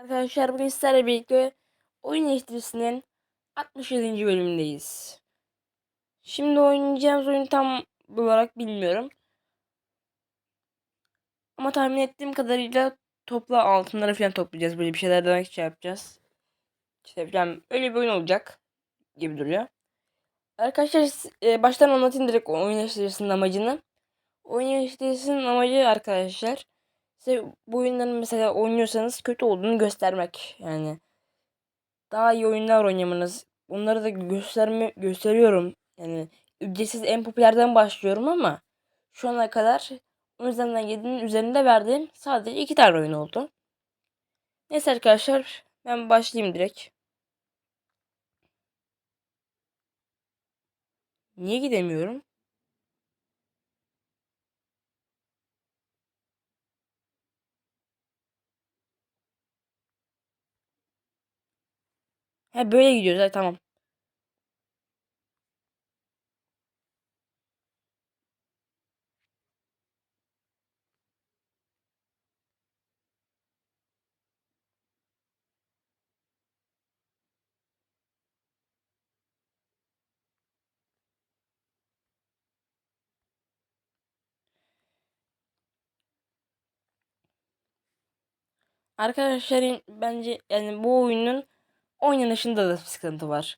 Arkadaşlar bugün sizlerle birlikte oyun eleştirisinin 67. bölümündeyiz. Şimdi oynayacağımız oyunu tam olarak bilmiyorum. Ama tahmin ettiğim kadarıyla topla altınları falan toplayacağız. Böyle bir şeyler demek şey yapacağız. İşte falan öyle bir oyun olacak gibi duruyor. Arkadaşlar e, baştan anlatayım direkt oyun eleştirisinin amacını. Oyun eleştirisinin amacı arkadaşlar size bu oyunların mesela oynuyorsanız kötü olduğunu göstermek. Yani daha iyi oyunlar oynamanız. Bunları da gösterme gösteriyorum. Yani ücretsiz en popülerden başlıyorum ama şu ana kadar 10 üzerinden 7'nin üzerinde verdiğim sadece 2 tane oyun oldu. Neyse arkadaşlar ben başlayayım direkt. Niye gidemiyorum? He böyle gidiyoruz. Ha, tamam. Arkadaşlar bence yani bu oyunun oynanışında da sıkıntı var.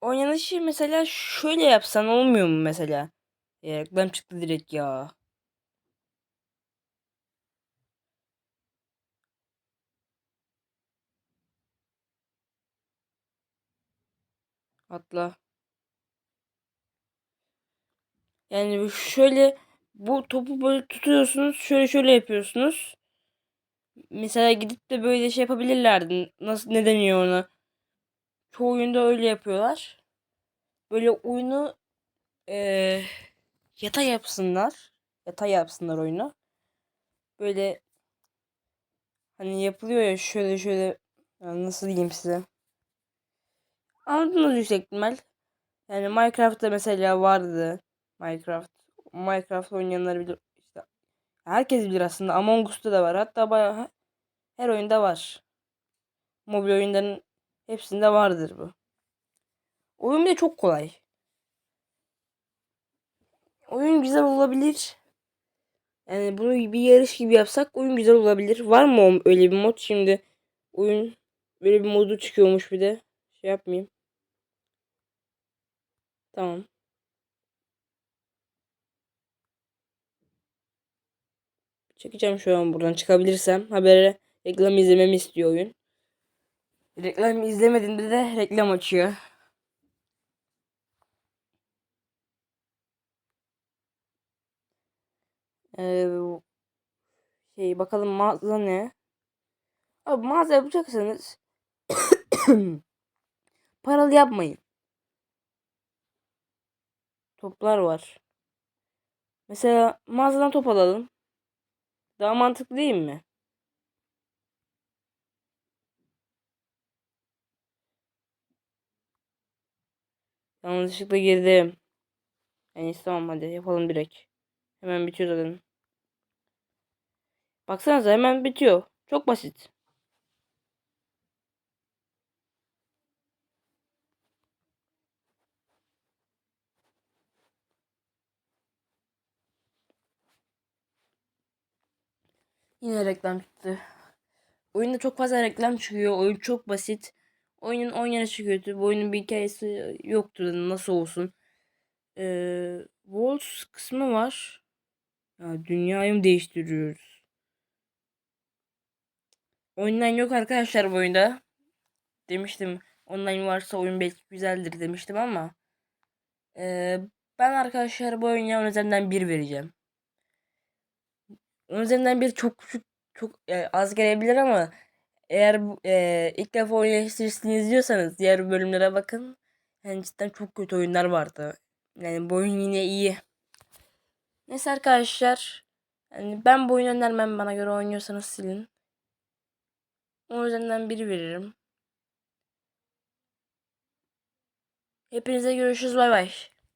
Oynanışı mesela şöyle yapsan olmuyor mu mesela? Ya, reklam çıktı direkt ya. Atla. Yani şöyle bu topu böyle tutuyorsunuz. Şöyle şöyle yapıyorsunuz. Mesela gidip de böyle şey yapabilirlerdi. Nasıl ne deniyor ona? Çoğu oyunda öyle yapıyorlar. Böyle oyunu ee, yatay yapsınlar. Yatay yapsınlar oyunu. Böyle hani yapılıyor ya şöyle şöyle nasıl diyeyim size. Anladınız yüksek ihtimal. Yani Minecraft'ta mesela vardı. Minecraft. Minecraft oynayanlar bilir. İşte herkes bilir aslında. Among Us'ta da var. Hatta bayağı her oyunda var. Mobil oyunların hepsinde vardır bu. Oyun bile çok kolay. Oyun güzel olabilir. Yani bunu bir yarış gibi yapsak oyun güzel olabilir. Var mı öyle bir mod şimdi? Oyun böyle bir modu çıkıyormuş bir de. Şey yapmayayım. Tamam. Çekeceğim şu an buradan çıkabilirsem. Habere reklam izlememi istiyor oyun. Reklam izlemediğinde de reklam açıyor. Ee, şey bakalım mağaza ne? Abi mağaza yapacaksanız paralı yapmayın. Toplar var. Mesela mağazadan top alalım. Daha mantıklı değil mi? Yanlışlıkla girdim. En tamam hadi yapalım direkt. Hemen bitiyor zaten. Baksanıza hemen bitiyor. Çok basit. Yine reklam çıktı. Oyunda çok fazla reklam çıkıyor. Oyun çok basit. Oyunun oynanışı kötü. Bu oyunun bir hikayesi yoktur. Nasıl olsun. Ee, Walls kısmı var. Ya dünyayı mı değiştiriyoruz? Online yok arkadaşlar bu oyunda. Demiştim. Online varsa oyun belki güzeldir demiştim ama. Ee, ben arkadaşlar bu oyuna 10 üzerinden 1 vereceğim. 10 üzerinden 1 çok küçük çok yani az gelebilir ama eğer e, ilk defa oyun eleştirisini izliyorsanız diğer bölümlere bakın. Yani cidden çok kötü oyunlar vardı. Yani bu oyun yine iyi. Neyse arkadaşlar. Yani ben bu oyunu önermem bana göre oynuyorsanız silin. Onun üzerinden biri veririm. Hepinize görüşürüz bay bay.